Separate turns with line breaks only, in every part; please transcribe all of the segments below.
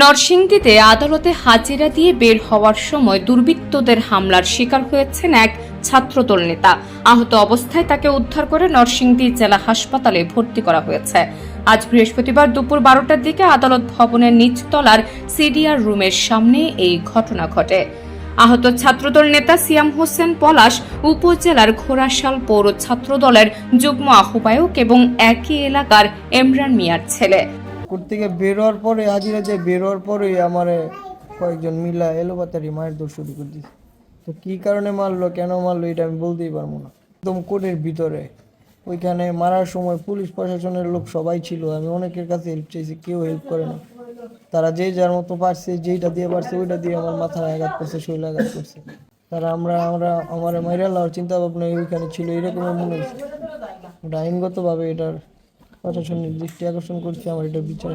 নরসিংদীতে আদালতে হাজিরা দিয়ে বের হওয়ার সময় দুর্বৃত্তদের হামলার শিকার হয়েছেন এক ছাত্রদল নেতা। আহত অবস্থায় তাকে উদ্ধার করে নরসিংদী জেলা হাসপাতালে ভর্তি করা হয়েছে। আজ বৃহস্পতিবার দুপুর বারোটার দিকে আদালত ভবনের নিচতলার সিডিআর রুমের সামনে এই ঘটনা ঘটে। আহত ছাত্রদল নেতা সিয়াম হোসেন পলাশ উপজেলার ঘোড়াশাল পৌর ছাত্রদলের যুগ্ম আহ্বায়ক এবং একই এলাকার এমরান মিয়ার ছেলে।
কোর্ট থেকে বেরোয়ার পরে, হাজিরা যে বেরোয়ার পরে আমার কয়েকজন মিলা এলোপাতারি মায়ের দোষ শুরু করে দিছে। তো কী কারণে মারলো, কেন মারলো, এটা আমি বলতেই পারব না। একদম কোর্টের ভিতরে। ওইখানে মারার সময় পুলিশ, প্রশাসনের লোক সবাই ছিল। আমি অনেকের কাছে হেল্প চাইছি, কেউ হেল্প করে না। তারা যে যার মতো পারছে, যেইটা দিয়ে পারছে, ওইটা দিয়ে আমার মাথায় আঘাত করছে শৈল আঘাত করছে। তারা আমরা আমরা, আমার মাইরা চিন্তা ভাবনা ওইখানে ছিল, এরকমই মনে হচ্ছে। ওটা আইনগতভাবে এটার প্রশাসনের দৃষ্টি আকর্ষণ করছে, আমার এটা বিচার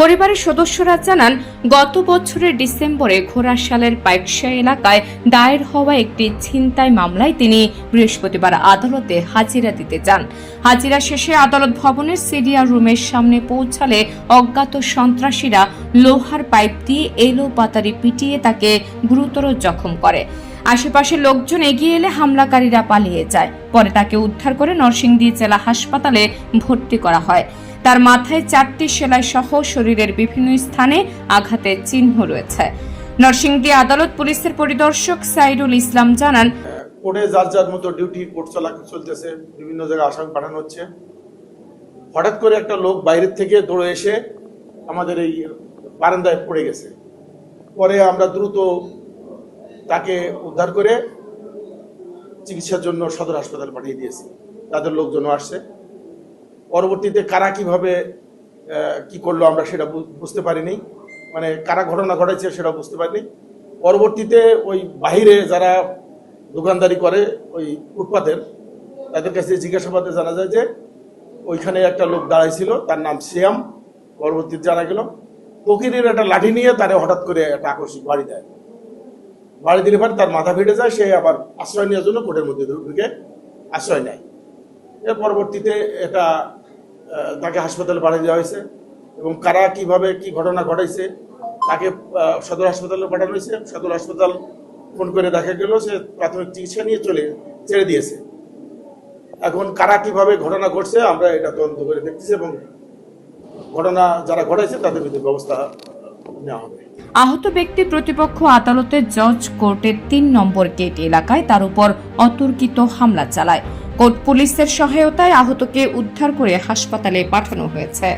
পরিবারের সদস্যরা জানান, গত বছরের ডিসেম্বরে ঘোড়াশালের পাইকশা এলাকায় দায়ের হওয়া একটি ছিনতাই মামলায় তিনি বৃহস্পতিবার আদালতে হাজিরা দিতে যান। হাজিরা শেষে আদালত ভবনের সিডিআর রুমের সামনে পৌঁছালে অজ্ঞাত সন্ত্রাসীরা লোহার পাইপ দিয়ে এলো পাতারি পিটিয়ে তাকে গুরুতর জখম করে। আশেপাশের লোকজন এগিয়ে এলে হামলাকারীরা পালিয়ে যায়। পরে তাকে উদ্ধার করে নরসিংদী জেলা হাসপাতালে ভর্তি করা হয়। তার মাথায় চারটি সেলাই সহ শরীরের বিভিন্ন স্থানে আঘাতের চিহ্ন রয়েছে। নরসিংদী আদালত পুলিশের পরিদর্শক সাইরুল ইসলাম জানান,
কোর্টে যার যার মতো ডিউটি, কোর্ট চলা চলতেছে, বিভিন্ন জায়গায় আসামি পাঠানো হচ্ছে। হঠাৎ করে একটা লোক বাইরের থেকে দৌড়ে এসে আমাদের এই বারান্দায় পড়ে গেছে। পরে আমরা দ্রুত তাকে উদ্ধার করে চিকিৎসার জন্য সদর হাসপাতাল পাঠিয়ে দিয়েছি। তাদের লোকজনও আসছে। পরবর্তীতে কারা কীভাবে কি করল আমরা সেটা বুঝতে পারিনি। মানে কারা ঘটনা ঘটাইছে সেটা বুঝতে পারিনি। পরবর্তীতে ওই বাহিরে যারা দোকানদারি করে ওই ফুটপাতের, তাদের কাছে জিজ্ঞাসাবাদে জানা যায় যে ওইখানে একটা লোক দাঁড়াইছিল, তার নাম শ্যাম। পরবর্তীতে জানা গেল, ফকিরের একটা লাঠি নিয়ে তারা হঠাৎ করে একটা আকস্মিক বাড়ি দেয়। বাড়ি দিলে পরে তার মাথা ফেটে যায়, সে আবার আশ্রয় নেওয়ার জন্য কোর্টের মধ্যে ঢুকে আশ্রয় নেয়। এর পরবর্তীতে এটা তাকে হাসপাতালে পাঠিয়ে দেওয়া হয়েছে এবং কারা কীভাবে কি ঘটনা ঘটাইছে, তাকে সদর হাসপাতালে পাঠানো হয়েছে। সদর হাসপাতাল ফোন করে দেখা গেল, সে প্রাথমিক চিকিৎসা নিয়ে চলে, ছেড়ে দিয়েছে। এখন কারা কীভাবে ঘটনা ঘটছে, আমরা এটা তদন্ত করে দেখতেছি এবং ঘটনা যারা ঘটাইছে, তাদের বিরুদ্ধে ব্যবস্থা নেওয়া হবে।
আহত ব্যক্তি প্রতিপক্ষ আদালতে জজ কোর্টের তিন নম্বর গেট এলাকায় তার উপর অতর্কিত হামলা চালায়। কোর্ট পুলিশের সহায়তায় আহতকে উদ্ধার করে হাসপাতালে পাঠানো হয়েছে।